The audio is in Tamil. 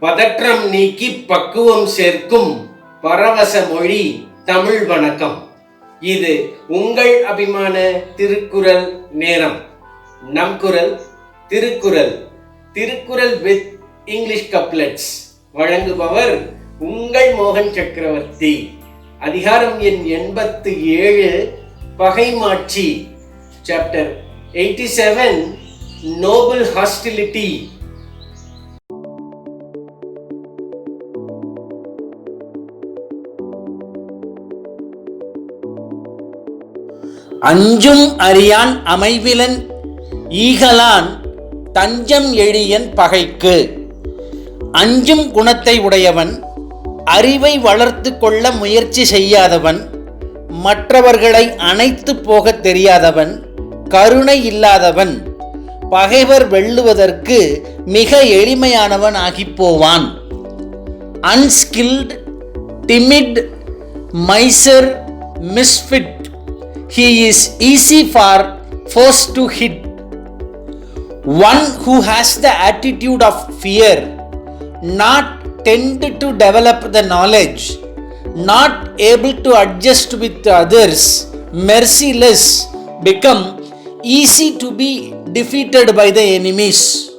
பதற்றம் நீக்கி பக்குவம் சேர்க்கும் பரவச மொழி தமிழ் வணக்கம். இது உங்கள் அபிமான திருக்குறள் நேரம். நம் குரல் Thirukkural. Thirukkural with English couplets. வழங்குபவர் உங்கள் மோகன் சக்கரவர்த்தி. அதிகாரம் எண் எண்பத்து ஏழு பகைமாட்சி. Chapter eighty seven noble hostility அஞ்சும் அறியான் அமைவிலன் ஈகலான் தஞ்சம் எழியன் பகைக்கு. அஞ்சும் குணத்தை உடையவன் அறிவை வளர்த்து கொள்ள முயற்சி செய்யாதவன் மற்றவர்களை அணைத்து போகத் தெரியாதவன் கருணை இல்லாதவன் பகைவர் வெல்லுவதற்கு மிக எளிமையானவன் ஆகிப் போவான் unskilled timid miser misfit He is easy for foes to hit. One who has the attitude of fear, not tend to develop the knowledge, not able to adjust with others, merciless, become easy to be defeated by the enemies.